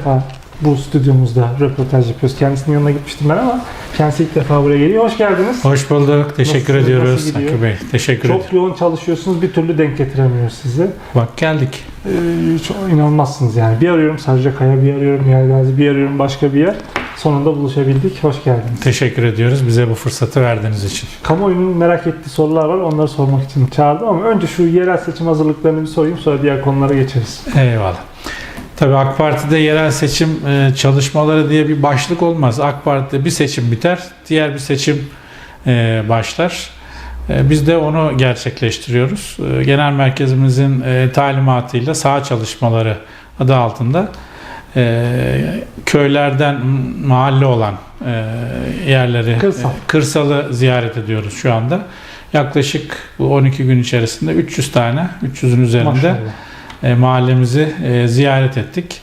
defa bu stüdyomuzda röportaj yapıyoruz. Kendisinin yanına gitmiştim ben ama kendisi ilk defa buraya geliyor. Hoş geldiniz. Hoş bulduk. Teşekkür Nasılsınız, ediyoruz nasıl gidiyor? Bey. Teşekkür ederim. Çok yoğun çalışıyorsunuz. Bir türlü denk getiremiyoruz sizi. Bak geldik. Ee, çok inanmazsınız yani. Bir arıyorum Sarıcakaya, bir arıyorum Yelgazi, bir arıyorum başka bir yer. Sonunda buluşabildik. Hoş geldiniz. Teşekkür ediyoruz bize bu fırsatı verdiğiniz için. Kamuoyunun merak ettiği sorular var. Onları sormak için çağırdım ama önce şu yerel seçim hazırlıklarını bir sorayım. Sonra diğer konulara geçeriz. Eyvallah. Tabii AK Parti'de yerel seçim e, çalışmaları diye bir başlık olmaz. AK Parti'de bir seçim biter, diğer bir seçim e, başlar. E, Biz de onu gerçekleştiriyoruz. Genel merkezimizin talimatıyla saha çalışmaları adı altında köylerden mahalle olan yerleri, Kırsal. kırsalı ziyaret ediyoruz şu anda. Yaklaşık bu 12 gün içerisinde 300 tane, 300'ün üzerinde Maşallah. E, mahallemizi e, ziyaret ettik.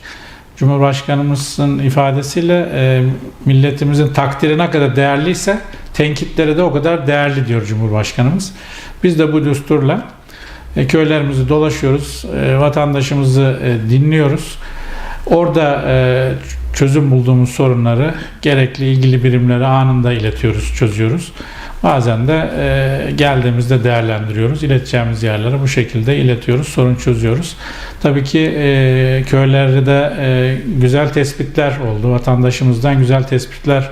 Cumhurbaşkanımızın ifadesiyle e, milletimizin takdiri ne kadar değerliyse tenkitleri de o kadar değerli diyor Cumhurbaşkanımız. Biz de bu düsturla e, köylerimizi dolaşıyoruz, e, vatandaşımızı e, dinliyoruz. Orada e, çözüm bulduğumuz sorunları gerekli ilgili birimlere anında iletiyoruz, çözüyoruz. Bazen de e, geldiğimizde değerlendiriyoruz. İleteceğimiz yerlere bu şekilde iletiyoruz, sorun çözüyoruz. Tabii ki e, köylerde de e, güzel tespitler oldu. Vatandaşımızdan güzel tespitler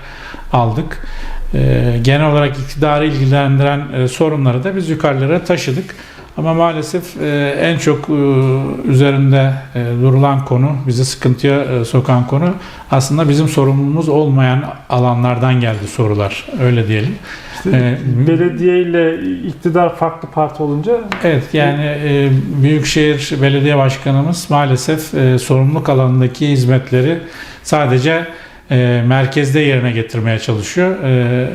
aldık. E, genel olarak iktidarı ilgilendiren e, sorunları da biz yukarılara taşıdık. Ama maalesef e, en çok e, üzerinde e, durulan konu, bizi sıkıntıya sokan konu aslında bizim sorumluluğumuz olmayan alanlardan geldi sorular. Öyle diyelim. İşte belediye ile iktidar farklı parti olunca Evet yani Büyükşehir Belediye Başkanımız maalesef sorumluluk alanındaki hizmetleri sadece e, merkezde yerine getirmeye çalışıyor. E,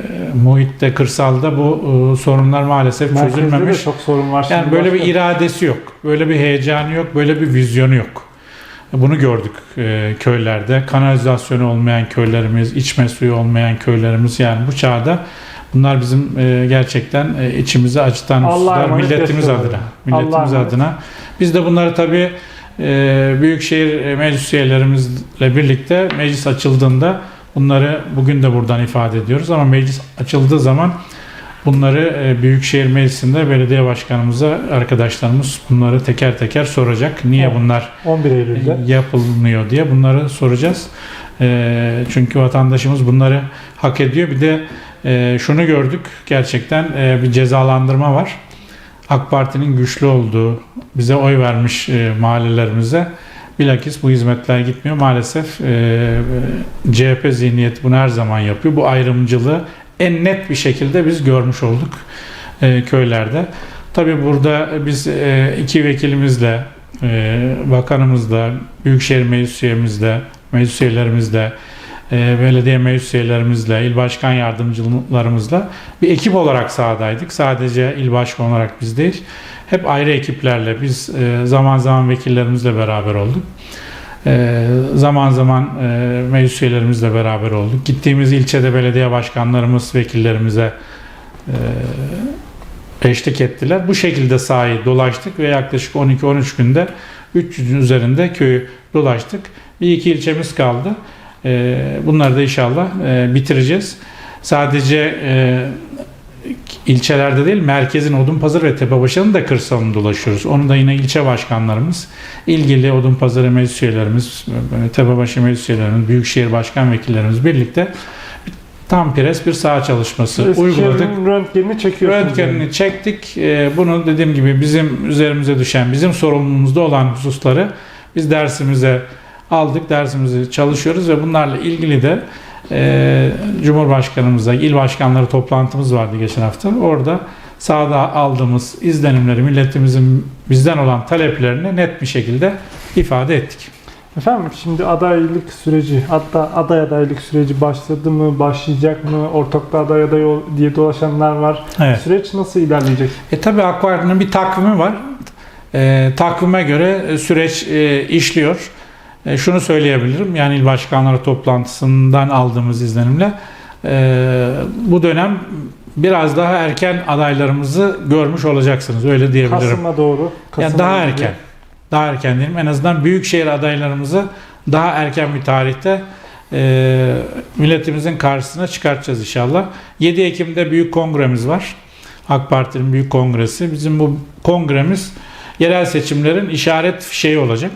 muhitte, kırsalda bu e, sorunlar maalesef merkezde de çözülmemiş. çok sorun var. Yani böyle bir başka- iradesi yok, böyle bir heyecanı yok, böyle bir vizyonu yok. Bunu gördük e, köylerde. Kanalizasyonu olmayan köylerimiz, içme suyu olmayan köylerimiz yani bu çağda bunlar bizim e, gerçekten e, içimizi acıtan hususlar milletimiz adına. Milletimiz emanet. adına. Biz de bunları tabii Büyükşehir Meclis üyelerimizle birlikte meclis açıldığında bunları bugün de buradan ifade ediyoruz ama meclis açıldığı zaman Bunları e, Büyükşehir Meclisi'nde belediye başkanımıza arkadaşlarımız bunları teker teker soracak. Niye bunlar 11 Eylül'de. yapılmıyor diye bunları soracağız. E, Çünkü vatandaşımız bunları hak ediyor. Bir de e, şunu gördük gerçekten e, bir cezalandırma var. AK Parti'nin güçlü olduğu, bize oy vermiş e, mahallelerimize bilakis bu hizmetler gitmiyor. Maalesef e, CHP zihniyeti bunu her zaman yapıyor. Bu ayrımcılığı en net bir şekilde biz görmüş olduk e, köylerde. Tabii burada biz e, iki vekilimizle, e, bakanımızla, büyükşehir meclis üyemizle, meclis üyelerimizle, belediye meclis üyelerimizle, il başkan yardımcılarımızla bir ekip olarak sahadaydık. Sadece il başkanı olarak biz değil, hep ayrı ekiplerle biz e, zaman zaman vekillerimizle beraber olduk. E, zaman zaman e, meclis üyelerimizle beraber olduk. Gittiğimiz ilçede belediye başkanlarımız vekillerimize e, eşlik ettiler. Bu şekilde sahayı dolaştık ve yaklaşık 12-13 günde 300'ün üzerinde köyü dolaştık. Bir iki ilçemiz kaldı. E, bunları da inşallah e, bitireceğiz. Sadece e, ilçelerde değil merkezin Odunpazarı ve Tepebaşı'nın da kırsalını dolaşıyoruz. Onu da yine ilçe başkanlarımız, ilgili Odunpazarı meclis üyelerimiz, Tepebaşı meclis üyelerimiz, Büyükşehir Başkan Vekillerimiz birlikte tam pres bir saha çalışması uyguladık. Eskişehir'in röntgenini çekiyorsunuz. Röntgenini çektik. Ee, Bunu dediğim gibi bizim üzerimize düşen, bizim sorumluluğumuzda olan hususları biz dersimize aldık, dersimizi çalışıyoruz ve bunlarla ilgili de e, Cumhurbaşkanımızla, il başkanları toplantımız vardı geçen hafta. Orada sahada aldığımız izlenimleri, milletimizin bizden olan taleplerini net bir şekilde ifade ettik. Efendim şimdi adaylık süreci hatta aday adaylık süreci başladı mı başlayacak mı ortaklı aday aday diye dolaşanlar var. Evet. Süreç nasıl ilerleyecek? E tabi AK Parti'nin bir takvimi var. E, takvime göre süreç e, işliyor. E, şunu söyleyebilirim. Yani il başkanları toplantısından aldığımız izlenimle e, bu dönem biraz daha erken adaylarımızı görmüş olacaksınız. Öyle diyebilirim. Kasım'a doğru. Yani Kasım'a daha doğru. erken. Daha erken diyelim. En azından büyükşehir adaylarımızı daha erken bir tarihte e, milletimizin karşısına çıkartacağız inşallah. 7 Ekim'de büyük kongremiz var. AK Parti'nin büyük kongresi. Bizim bu kongremiz yerel seçimlerin işaret fişeği olacak.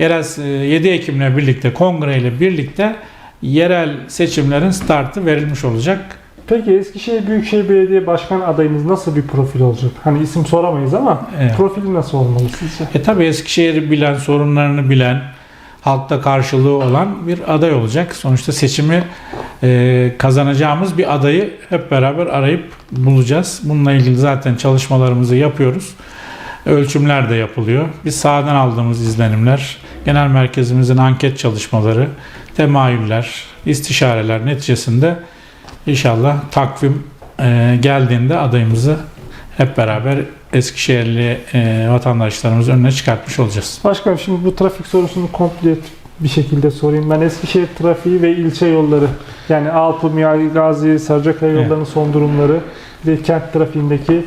Yerel e, 7 Ekim'le birlikte kongreyle birlikte yerel seçimlerin startı verilmiş olacak. Peki Eskişehir Büyükşehir Belediye Başkan adayınız nasıl bir profil olacak? Hani isim soramayız ama Evet. profili nasıl olmalı sizce? E tabi Eskişehir'i bilen, sorunlarını bilen, halkta karşılığı olan bir aday olacak. Sonuçta seçimi e, kazanacağımız bir adayı hep beraber arayıp bulacağız. Bununla ilgili zaten çalışmalarımızı yapıyoruz. Ölçümler de yapılıyor. Biz sahadan aldığımız izlenimler, genel merkezimizin anket çalışmaları, temayüller, istişareler neticesinde inşallah takvim e, geldiğinde adayımızı hep beraber Eskişehirli e, vatandaşlarımızın önüne çıkartmış olacağız. Başkanım şimdi bu trafik sorusunu komple bir şekilde sorayım. Ben Eskişehir trafiği ve ilçe yolları yani Alpı, Miyagi Gazi, Sarıcakaya Evet. yollarının son durumları de kent trafiğindeki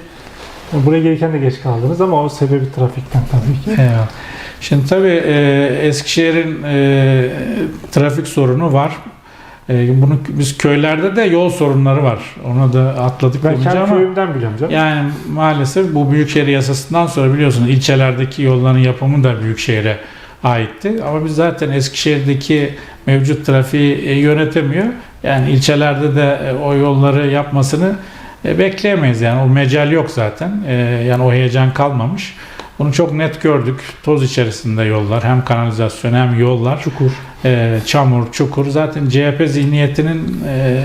buraya gelirken de geç kaldınız ama o sebebi trafikten tabii ki. Eyvallah. Şimdi tabii e, Eskişehir'in e, trafik sorunu var. E, bunu biz köylerde de yol sorunları var. Ona da atladık Ben kendi ama köyümden biliyorum canım. yani maalesef bu büyükşehir yasasından sonra biliyorsunuz ilçelerdeki yolların yapımı da büyükşehire aitti. Ama biz zaten Eskişehir'deki mevcut trafiği e, yönetemiyor. Yani ilçelerde de e, o yolları yapmasını e, bekleyemeyiz. Yani o mecal yok zaten. E, yani o heyecan kalmamış. Bunu çok net gördük. Toz içerisinde yollar. Hem kanalizasyon hem yollar. Çukur. E, çamur, çukur. Zaten CHP zihniyetinin e,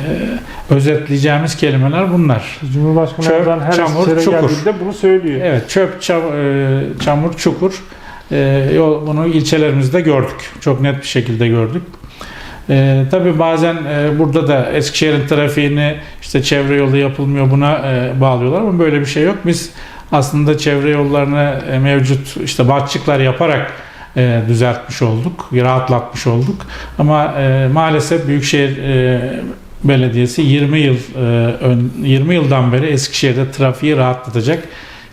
özetleyeceğimiz kelimeler bunlar. Cumhurbaşkanı Çöp, Erdoğan her çamur, çukur. geldiğinde bunu söylüyor. Evet çöp, çam- e, çamur, çukur. E, yol, bunu ilçelerimizde gördük. Çok net bir şekilde gördük. E, tabii bazen e, burada da Eskişehir'in trafiğini işte çevre yolu yapılmıyor buna e, bağlıyorlar ama böyle bir şey yok. Biz aslında çevre yollarını e, mevcut işte batçıklar yaparak e, düzeltmiş olduk, rahatlatmış olduk. Ama e, maalesef Büyükşehir e, Belediyesi 20 yıl e, ön, 20 yıldan beri Eskişehir'de trafiği rahatlatacak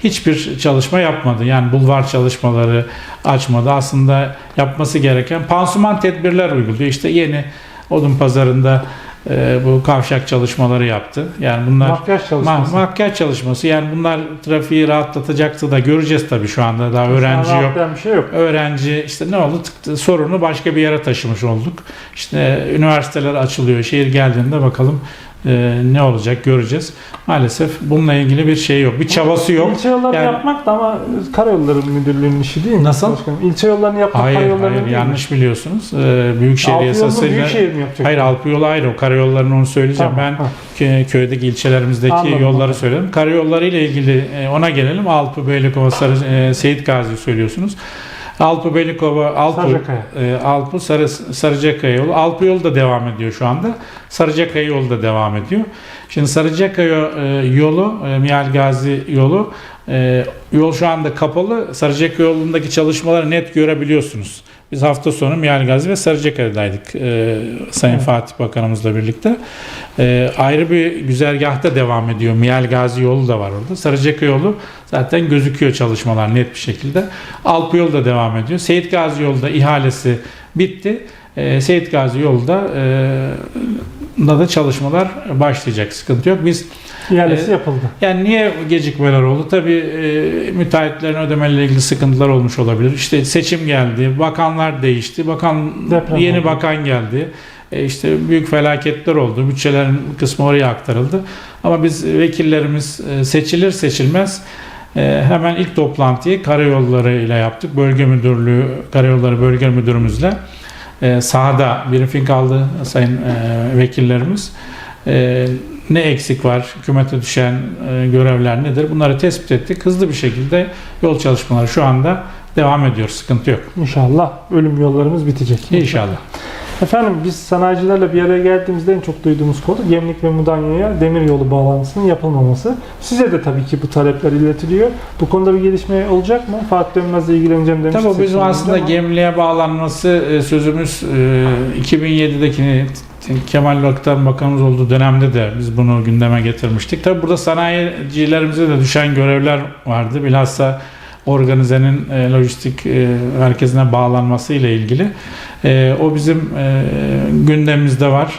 hiçbir çalışma yapmadı. Yani bulvar çalışmaları açmadı. Aslında yapması gereken pansuman tedbirler uyguluyor. İşte yeni odun pazarında e, bu kavşak çalışmaları yaptı. Yani bunlar Makyaj çalışması. Ma- makyaj çalışması yani bunlar trafiği rahatlatacaktı da göreceğiz tabii şu anda daha öğrenci yok. bir şey yok. Öğrenci işte ne oldu Tık- sorunu başka bir yere taşımış olduk. İşte üniversiteler açılıyor şehir geldiğinde bakalım e, ne olacak göreceğiz. Maalesef bununla ilgili bir şey yok bir çabası yok. İlçe yollarını Yani- yapmak da ama Karayolları Müdürlüğü'nün işi değil mi? Nasıl? Başkanım? İlçe yollarını yapmak Hayır karayollarının hayır değil mi? yanlış biliyorsunuz. E, Büyükşehir yolunu yasasıyla Büyükşehir mi yapacak? Hayır Alpı yolu ayrı o karayollarını onu söyleyeceğim. Tamam, ben ha. kö- köydeki ilçelerimizdeki Anladım, yolları söyledim. Karayolları ile ilgili e, ona gelelim. Alpı, Beylikova, Sarı, e, Seyit Gazi söylüyorsunuz. Alpı, Beylikova, Alpı, Sarıcakaya. e, Alpı, Sarı, Sarıcakaya yolu. Alpı yolu da devam ediyor şu anda. Sarıcakaya yolu da devam ediyor. Şimdi Sarıcakaya e, yolu, e, Mihal Gazi yolu, e, yol şu anda kapalı. Sarıcakaya yolundaki çalışmaları net görebiliyorsunuz. Biz hafta sonu Mihal Gazi ve Sarıcakaya'daydık e, Sayın Evet. Fatih Bakanımızla birlikte. E, ayrı bir güzergahta devam ediyor. Mihal Gazi yolu da var orada. Sarıcakaya yolu zaten gözüküyor çalışmalar net bir şekilde. Alpı yolu da devam ediyor. Seyit Gazi yolu da ihalesi bitti. E, Seyit Gazi yolu da e, da da çalışmalar başlayacak. Sıkıntı yok. Biz İhalesi e, yapıldı. yani niye gecikmeler oldu? Tabii e, müteahhitlerin ödemeleriyle ilgili sıkıntılar olmuş olabilir. İşte seçim geldi, bakanlar değişti, bakan Deprem yeni oldu. bakan geldi. E, işte büyük felaketler oldu. Bütçelerin kısmı oraya aktarıldı. Ama biz vekillerimiz e, seçilir seçilmez e, hemen ilk toplantıyı karayolları ile yaptık. Bölge müdürlüğü, karayolları bölge müdürümüzle e, sahada briefing aldı sayın e, vekillerimiz. E, ne eksik var, hükümete düşen e, görevler nedir bunları tespit ettik. Hızlı bir şekilde yol çalışmaları şu anda devam ediyor. Sıkıntı yok. İnşallah ölüm yollarımız bitecek. İnşallah. Efendim biz sanayicilerle bir araya geldiğimizde en çok duyduğumuz konu Gemlik ve Mudanya'ya demir yolu bağlantısının yapılmaması. Size de tabii ki bu talepler iletiliyor. Bu konuda bir gelişme olacak mı? Fatih Dönmez'le ilgileneceğim demiştik. Tabii bizim seçimden aslında ama- gemliğe bağlanması e, sözümüz e, 2007'deki Kemal Aktan Bakanımız olduğu dönemde de biz bunu gündeme getirmiştik. Tabii burada sanayicilerimize de düşen görevler vardı. Bilhassa organizenin e, lojistik e, merkezine bağlanması ile ilgili. E, o bizim e, gündemimizde var.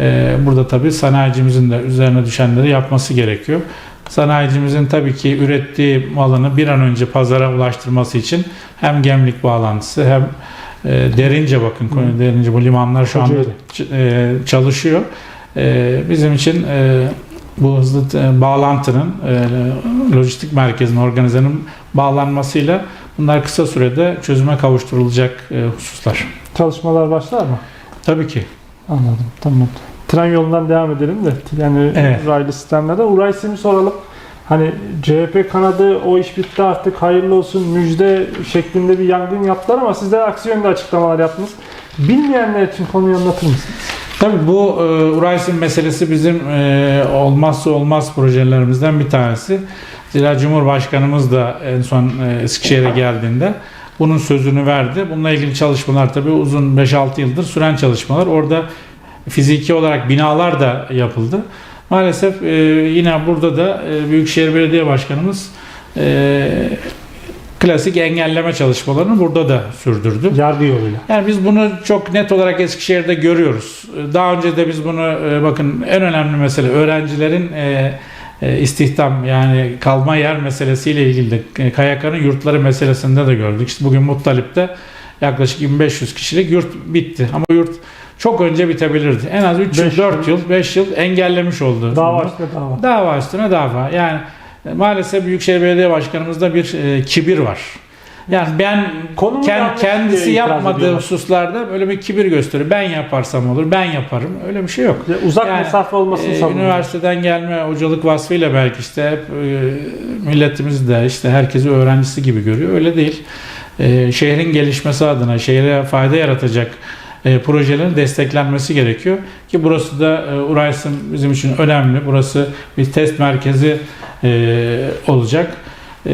E, burada tabii sanayicimizin de üzerine düşenleri yapması gerekiyor. Sanayicimizin tabii ki ürettiği malını bir an önce pazara ulaştırması için hem gemlik bağlantısı hem e, derince bakın Konya derince bu limanlar şu anda e, çalışıyor. E, bizim için e, bu hızlı t- bağlantının e, lojistik merkezin organizenin bağlanmasıyla bunlar kısa sürede çözüme kavuşturulacak e, hususlar. Çalışmalar başlar mı? Tabii ki. Anladım. Tamam. Tren yolundan devam edelim de yani Evet. raylı sistemlerde. Uray Sim'i soralım. Hani CHP kanadı o iş bitti artık hayırlı olsun müjde şeklinde bir yangın yaptılar ama siz de aksi yönde açıklamalar yaptınız. Bilmeyenler için konuyu anlatır mısınız? Tabii bu e, Uraysim meselesi bizim e, olmazsa olmaz projelerimizden bir tanesi. Zira Cumhurbaşkanımız da en son e, Eskişehir'e geldiğinde bunun sözünü verdi. Bununla ilgili çalışmalar tabii uzun 5-6 yıldır süren çalışmalar. Orada fiziki olarak binalar da yapıldı. Maalesef e, yine burada da e, Büyükşehir Belediye Başkanımız e, klasik engelleme çalışmalarını burada da sürdürdü. Yargı yoluyla. Yani biz bunu çok net olarak Eskişehir'de görüyoruz. Daha önce de biz bunu bakın en önemli mesele öğrencilerin e, istihdam yani kalma yer meselesiyle ilgili de e, KYK'nın yurtları meselesinde de gördük. İşte bugün Muttalip'te yaklaşık 2500 kişilik yurt bitti. Ama yurt çok önce bitebilirdi. En az 3 yıl, Beş 4 yıl, 5 yıl engellemiş oldu. Dava üstüne dava. Dava üstüne dava. Yani e, maalesef Büyükşehir Belediye Başkanımızda bir e, kibir var. Yani ben Kend- kendisi yapmadığı hususlarda böyle bir kibir gösteriyor. Ben yaparsam olur, ben yaparım. Öyle bir şey yok. Ya Uzak Yani, mesafe olmasını Ee, savunuyor. üniversiteden gelme hocalık vasfıyla belki işte hep e, milletimiz de işte herkesi öğrencisi gibi görüyor. Öyle değil. E, şehrin gelişmesi adına, şehre fayda yaratacak e, projelerin desteklenmesi gerekiyor. Ki burası da e, Urays'ın bizim için önemli. Burası bir test merkezi e, olacak. E,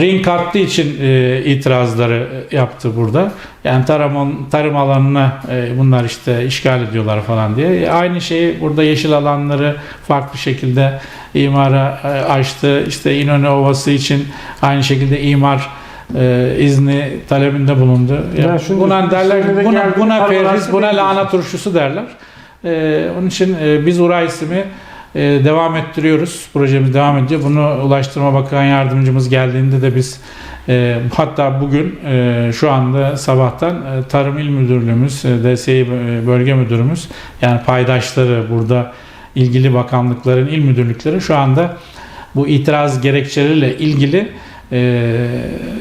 ring kattığı için e, itirazları yaptı burada. Yani tarım, tarım alanına e, bunlar işte işgal ediyorlar falan diye. E, aynı şeyi burada yeşil alanları farklı şekilde imara e, açtı. İşte İnönü Ovası için aynı şekilde imar e, izni talebinde bulundu. Ya Ya şunu- buna derler buna, buna perhiz, buna lahana turşusu derler. E, onun için e, biz Uray ismi e, devam ettiriyoruz. Projemiz devam ediyor. Bunu Ulaştırma Bakan Yardımcımız geldiğinde de biz e, hatta bugün e, şu anda sabahtan e, Tarım İl Müdürlüğümüz, e, DSİ Bölge Müdürümüz yani paydaşları burada ilgili bakanlıkların il müdürlükleri şu anda bu itiraz gerekçeleriyle ilgili e,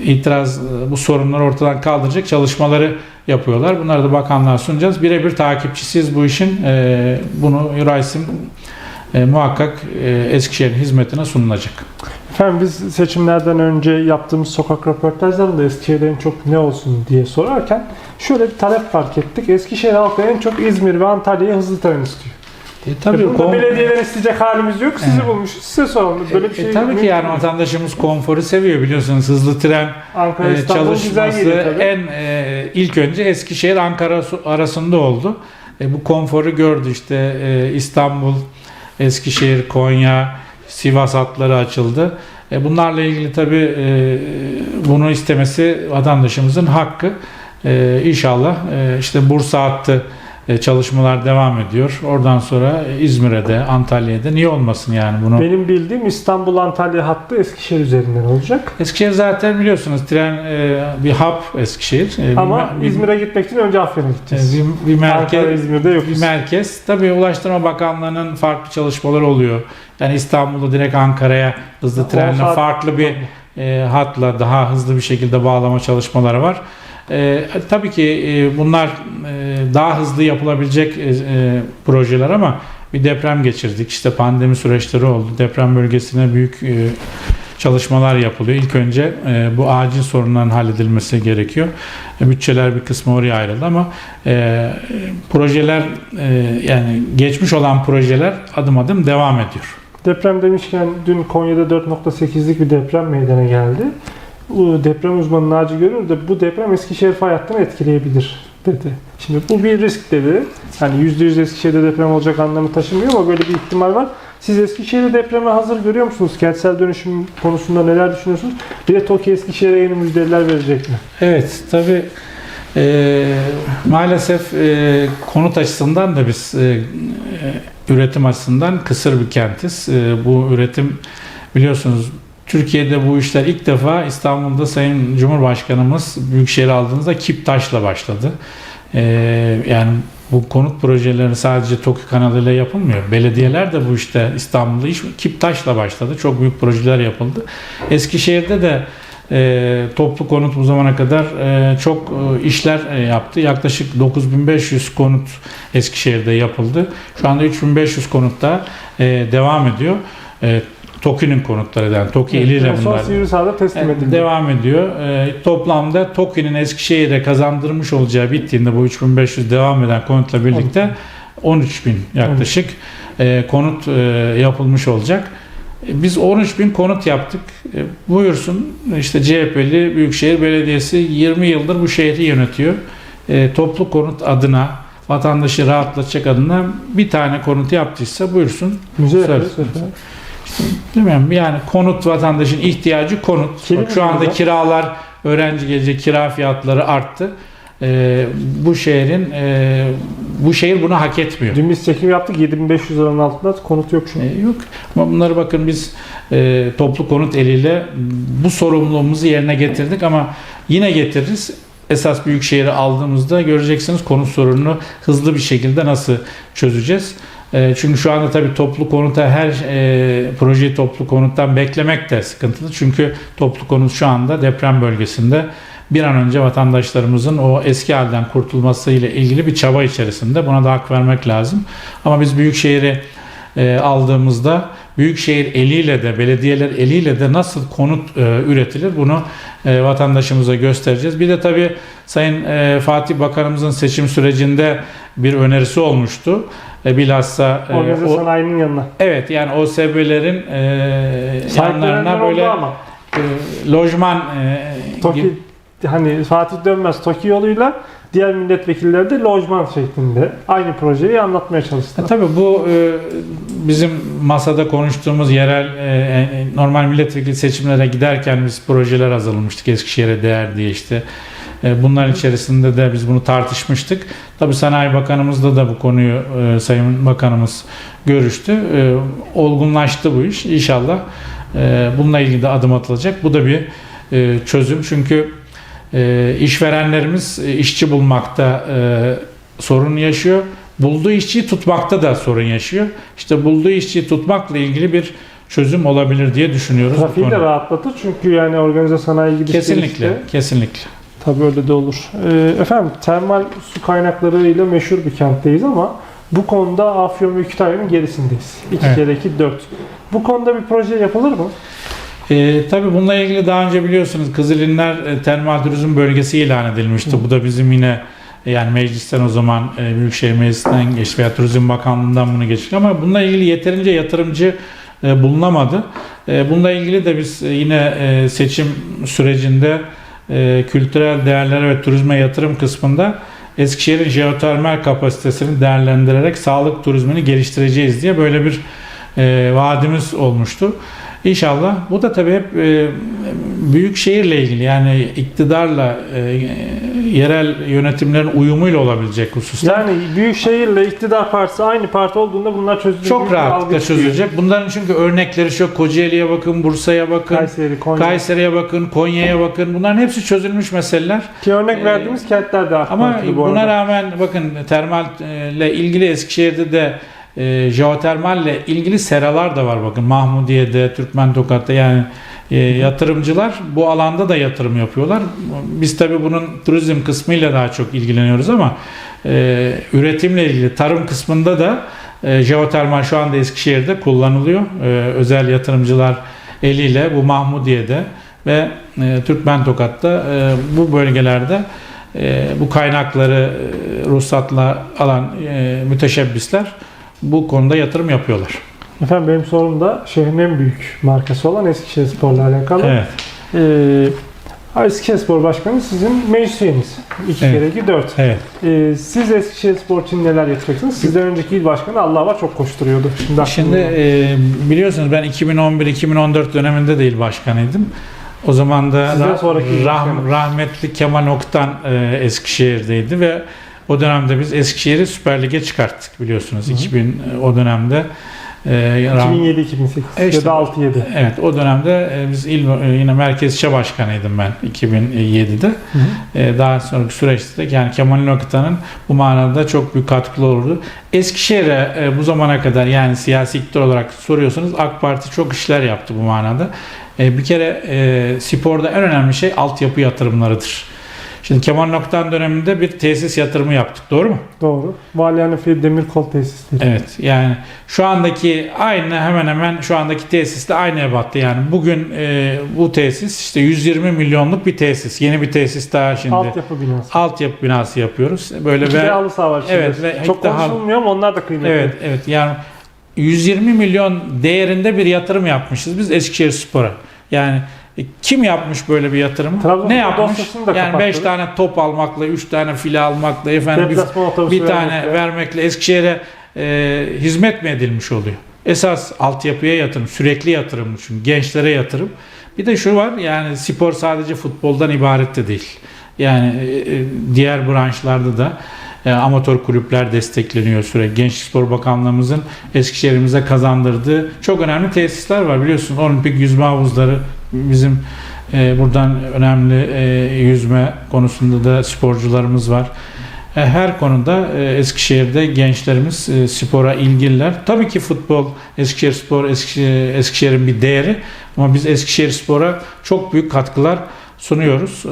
itiraz bu sorunları ortadan kaldıracak çalışmaları yapıyorlar. Bunları da bakanlığa sunacağız. Birebir takipçisiyiz bu işin. E, bunu Euraisim e, muhakkak e, Eskişehir'in hizmetine sunulacak. Efendim biz seçimlerden önce yaptığımız sokak röportajlarında Eskişehir'de en çok ne olsun diye sorarken şöyle bir talep fark ettik. Eskişehir halkı en çok İzmir ve Antalya'ya hızlı tren istiyor. E, Tabii Burada kon- belediyeden isteyecek halimiz yok. Sizi Evet. bulmuşuz. Size soralım. Böyle bir E, şey tabii ki yani vatandaşımız konforu seviyor biliyorsunuz hızlı tren Ankara e, çalışması en e, ilk önce Eskişehir Ankara arasında oldu. E, bu konforu gördü işte e, İstanbul, Eskişehir, Konya, Sivas hatları açıldı. E, bunlarla ilgili tabii e, bunu istemesi vatandaşımızın hakkı. E, inşallah e, işte Bursa hattı çalışmalar devam ediyor. Oradan sonra e, İzmir'e de Antalya'ya da niye olmasın yani bunu. Benim bildiğim İstanbul Antalya hattı Eskişehir üzerinden olacak. Eskişehir zaten biliyorsunuz tren e, bir hub Eskişehir. E, Ama İzmir'e gitmek için önce Afyon'a e, gideceğiz. bir, bir merkez Ankara, İzmir'de yok. bir merkez. Tabii Ulaştırma Bakanlığı'nın farklı çalışmaları oluyor. Yani İstanbul'da direkt Ankara'ya hızlı trenle saat- farklı bir e, hatla daha hızlı bir şekilde bağlama çalışmaları var. E, tabii ki e, bunlar e, daha hızlı yapılabilecek e, e, projeler ama bir deprem geçirdik. İşte pandemi süreçleri oldu. Deprem bölgesine büyük e, çalışmalar yapılıyor. İlk önce e, bu acil sorunların halledilmesi gerekiyor. E, bütçeler bir kısmı oraya ayrıldı ama e, projeler e, yani geçmiş olan projeler adım adım devam ediyor. Deprem demişken dün Konya'da 4.8'lik bir deprem meydana geldi. Deprem uzmanı Naci Görür de bu deprem Eskişehir fay hattını etkileyebilir dedi. Şimdi bu bir risk dedi. Hani %100 Eskişehir'de deprem olacak anlamı taşımıyor ama böyle bir ihtimal var. Siz Eskişehir'i depreme hazır görüyor musunuz? Kentsel dönüşüm konusunda neler düşünüyorsunuz? Bir de TOKİ Eskişehir'e yeni müjdeler verecek mi? Evet, tabii e, maalesef e, konut açısından da biz e, e, üretim açısından kısır bir kentiz. E, bu üretim biliyorsunuz Türkiye'de bu işler ilk defa İstanbul'da Sayın Cumhurbaşkanımız Büyükşehir aldığınızda Kiptaş'la başladı. E, yani bu konut projeleri sadece TOKİ kanalıyla yapılmıyor. Belediyeler de bu işte İstanbul'da iş Kiptaş'la başladı. Çok büyük projeler yapıldı. Eskişehir'de de e, toplu konut bu zamana kadar e, çok e, işler e, yaptı. Yaklaşık 9500 konut Eskişehir'de yapıldı. Şu anda 3500 konutta e, devam ediyor. E, TOKİ'nin konutları yani TOKİ eliyle En son bunlar. Sivrisağ'da teslim Evet, edildi. devam ediyor. E, toplamda TOKİ'nin Eskişehir'e kazandırmış olacağı bittiğinde bu 3500 devam eden konutla birlikte 13.000 yaklaşık e, konut e, yapılmış olacak. E, Biz 13 bin konut yaptık. E, buyursun işte CHP'li Büyükşehir Belediyesi 20 yıldır bu şehri yönetiyor. E, toplu konut adına vatandaşı rahatlatacak adına bir tane konut yaptıysa buyursun. Müze yapıyoruz Söz- efendim. Bilmiyorum yani konut vatandaşın ihtiyacı konut. Kimin Bak şu anda burada? kiralar öğrenci gelecek kira fiyatları arttı. E, bu şehrin e, bu şehir bunu hak etmiyor. Dün biz çekim yaptık 7500 liranın altında konut yok şu an. E, yok. Ama bunları bakın biz e, toplu konut eliyle bu sorumluluğumuzu yerine getirdik ama yine getiririz. Esas büyük şehri aldığımızda göreceksiniz konut sorununu hızlı bir şekilde nasıl çözeceğiz. E, çünkü şu anda tabii toplu konuta her e, projeyi toplu konuttan beklemek de sıkıntılı. Çünkü toplu konut şu anda deprem bölgesinde bir an önce vatandaşlarımızın o eski halden kurtulması ile ilgili bir çaba içerisinde. Buna da hak vermek lazım. Ama biz Büyükşehir'i e, aldığımızda Büyükşehir eliyle de belediyeler eliyle de nasıl konut e, üretilir bunu e, vatandaşımıza göstereceğiz. Bir de tabii Sayın e, Fatih Bakanımızın seçim sürecinde bir önerisi olmuştu. E, bilhassa e, Organize o, sanayinin yanına. evet yani OSB'lerin e, yanlarına böyle ama e, lojman e, TOKİ gibi- hani Fatih Dönmez TOKİ yoluyla diğer milletvekilleri de lojman şeklinde aynı projeyi anlatmaya çalıştı. E, tabii bu e, bizim masada konuştuğumuz yerel e, e, normal milletvekili seçimlere giderken biz projeler hazırlamıştık Eskişehir'e değer diye işte. E, bunların içerisinde de biz bunu tartışmıştık. Tabii Sanayi Bakanımızla da bu konuyu e, Sayın Bakanımız görüştü. E, olgunlaştı bu iş. İnşallah e, bununla ilgili de adım atılacak. Bu da bir e, çözüm. Çünkü e, işverenlerimiz işçi bulmakta e, sorun yaşıyor. Bulduğu işçiyi tutmakta da sorun yaşıyor. İşte bulduğu işçiyi tutmakla ilgili bir çözüm olabilir diye düşünüyoruz. Trafiği de rahatlatır çünkü yani organize sanayi gidiş Kesinlikle, gelişte kesinlikle. tabii öyle de olur. Ee, efendim termal su kaynaklarıyla meşhur bir kentteyiz ama bu konuda Afyon ve Kütahya'nın gerisindeyiz. 2 Evet. kere 2 4. Bu konuda bir proje yapılır mı? Ee, tabii bununla ilgili daha önce biliyorsunuz Kızılinler e, Termal Turizm Bölgesi ilan edilmişti. Bu da bizim yine e, yani meclisten o zaman e, Büyükşehir Meclisi'nden geçti veya Turizm Bakanlığı'ndan bunu geçtik ama bununla ilgili yeterince yatırımcı e, bulunamadı. E, bununla ilgili de biz e, yine e, seçim sürecinde e, kültürel değerlere ve turizme yatırım kısmında Eskişehir'in jeotermal kapasitesini değerlendirerek sağlık turizmini geliştireceğiz diye böyle bir e, vaadimiz olmuştu. İnşallah bu da tabii hep e, büyük şehirle ilgili yani iktidarla e, yerel yönetimlerin uyumuyla olabilecek hususlar. Yani Büyükşehir'le iktidar partisi aynı parti olduğunda bunlar çözülecek. Çok rahatlıkla çözülecek. Bunların çünkü örnekleri şu Kocaeli'ye bakın, Bursa'ya bakın, Kayseri, Konya. Kayseri'ye bakın, Konya'ya bakın. Bunların hepsi çözülmüş meseleler. Ki örnek Ee, verdiğimiz kentler de Ama bu buna arada. rağmen bakın termal e, ile ilgili Eskişehir'de de e, jeotermalle ilgili seralar da var bakın Mahmudiye'de, Türkmen Tokat'ta yani e, yatırımcılar bu alanda da yatırım yapıyorlar. Biz tabii bunun turizm kısmıyla daha çok ilgileniyoruz ama e, üretimle ilgili tarım kısmında da e, jeotermal şu anda Eskişehir'de kullanılıyor. E, özel yatırımcılar eliyle bu Mahmudiye'de ve e, Türkmen Tokat'ta e, bu bölgelerde e, bu kaynakları e, ruhsatla alan e, müteşebbisler bu konuda yatırım yapıyorlar. Efendim benim sorum da şehrin en büyük markası olan Eskişehir Spor'la alakalı. Evet. Ee, Eskişehir Spor Başkanı sizin meclis üyeniz. 2 Evet. kere 2 4. Evet. Ee, siz Eskişehir Spor için neler yapacaksınız? Sizden önceki il başkanı Allah var çok koşturuyordu. Şimdi, Şimdi e, biliyorsunuz ben 2011-2014 döneminde değil başkanıydım. O zaman da rah- rahmetli Kemal Oktan e, Eskişehir'deydi ve o dönemde biz Eskişehir'i Süper Lig'e çıkarttık biliyorsunuz. Hı hı. 2000 o dönemde e, rah- 2007-2008 E işte ya da 6-7. Evet o dönemde e, biz il e, yine merkez işe başkanıydım ben 2007'de. E, daha sonraki süreçte de yani Kemal Oktan'ın bu manada çok büyük katkıları olurdu. Eskişehir'e e, bu zamana kadar yani siyasi iktidar olarak soruyorsanız AK Parti çok işler yaptı bu manada. E, bir kere e, sporda en önemli şey altyapı yatırımlarıdır. Şimdi Kemal Noktan döneminde bir tesis yatırımı yaptık. Doğru mu? Doğru. Vali Hanefi Demirkol tesisleri. Evet yani şu andaki aynı hemen hemen şu andaki tesisle aynı ebatta yani bugün e, bu tesis işte 120 milyonluk bir tesis yeni bir tesis daha şimdi Altyapı binası. altyapı binası yapıyoruz böyle İki ve halı saha var içinde. Evet, ve Çok hal- konuşulmuyor ama onlar da kıymetli. evet evet yani 120 milyon değerinde bir yatırım yapmışız biz Eskişehir Spor'a yani e, kim yapmış böyle bir yatırımı? Trabzonspor ne yapmış? Yani 5 kapattı. tane top almakla, 3 tane file almakla, efendim bir bir tane vermekle. vermekle Eskişehir'e e, hizmet mi edilmiş oluyor? Esas altyapıya yatırım, sürekli yatırım çünkü gençlere yatırım. Bir de şu var yani spor sadece futboldan ibaret de değil. Yani e, e, diğer branşlarda da e, amatör kulüpler destekleniyor sürekli. Gençlik Spor Bakanlığımızın Eskişehir'imize kazandırdığı çok önemli tesisler var. Biliyorsunuz olimpik yüzme havuzları bizim e, buradan önemli e, yüzme konusunda da sporcularımız var. E, Her konuda e, Eskişehir'de gençlerimiz e, spora ilgililer. Tabii ki futbol, Eskişehir Spor, Eskişehir- Eskişehir'in bir değeri ama biz Eskişehir Spor'a çok büyük katkılar sunuyoruz.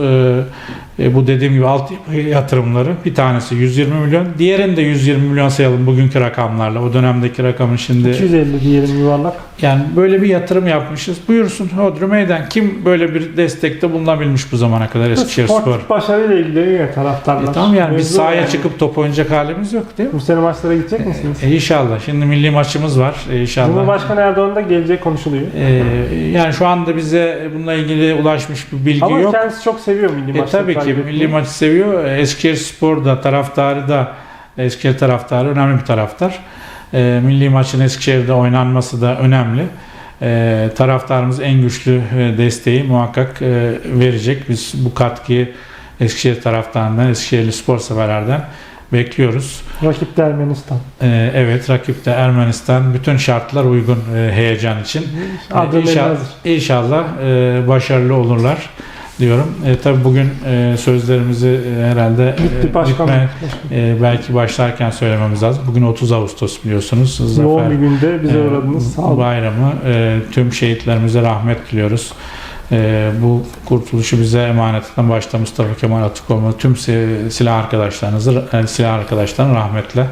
E, e, Bu dediğim gibi altyapı yatırımları bir tanesi 120 milyon, diğerini de 120 milyon sayalım bugünkü rakamlarla. O dönemdeki rakamın şimdi 250 diyelim yuvarlak. yani böyle bir yatırım yapmışız. Buyursun Hodri Meydan. Kim böyle bir destekte bulunabilmiş bu zamana kadar Eskişehir Spor? Sportif başarıyla ilgileniyor taraftarlar. E tamam yani biz Mevzu sahaya yani. çıkıp top oynayacak halimiz yok değil mi? Bu sene maçlara gidecek misiniz? E, inşallah. Şimdi milli maçımız var. E, inşallah. Cumhurbaşkanı Erdoğan da gelecek konuşuluyor. E, yani şu anda bize bununla ilgili ulaşmış bir bilgi Ama yok. kendisi çok seviyor milli E, maçları. tabii ki takip etmeyi. milli maçı seviyor. Eskişehir Spor da taraftarı da Eskişehir taraftarı önemli bir taraftar. E, milli maçın Eskişehir'de oynanması da önemli. E, taraftarımız en güçlü e, desteği muhakkak e, verecek. Biz bu katkıyı Eskişehir taraftarından, Eskişehirli spor severlerden bekliyoruz. Rakip de Ermenistan. E, evet rakipte Ermenistan bütün şartlar uygun e, heyecan için. Adrenalin İnşallah, inşallah e, başarılı olurlar diyorum. E, tabii bugün e, sözlerimizi e, herhalde Bitti e, başkan. bitme- e, belki başlarken söylememiz lazım. Bugün 30 Ağustos biliyorsunuz. Yoğun Zafer bir günde bize e, uğradınız. Sağ olun. bayramı. E, tüm şehitlerimize rahmet diliyoruz. E, bu kurtuluşu bize emanet eden başta Mustafa Kemal Atatürk tüm si- silah arkadaşlarınızı e, silah arkadaşlarını rahmetle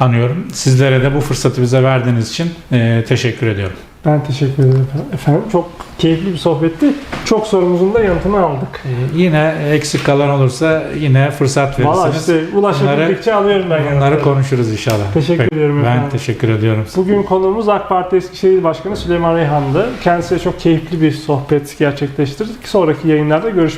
anıyorum. Sizlere de bu fırsatı bize verdiğiniz için e, teşekkür ediyorum. Ben teşekkür ederim efendim. Çok keyifli bir sohbetti. Çok sorumuzun da yanıtını aldık. Ee, Yine eksik kalan olursa yine fırsat Valla verirsiniz. işte ulaşabildikçe alıyorum ben Bunları yanıtları. konuşuruz inşallah. Teşekkür Peki, ediyorum Ben efendim. teşekkür ediyorum. Bugün konuğumuz AK Parti Eskişehir Başkanı Süleyman Reyhan'dı. Kendisiyle çok keyifli bir sohbet gerçekleştirdik. Sonraki yayınlarda görüşmek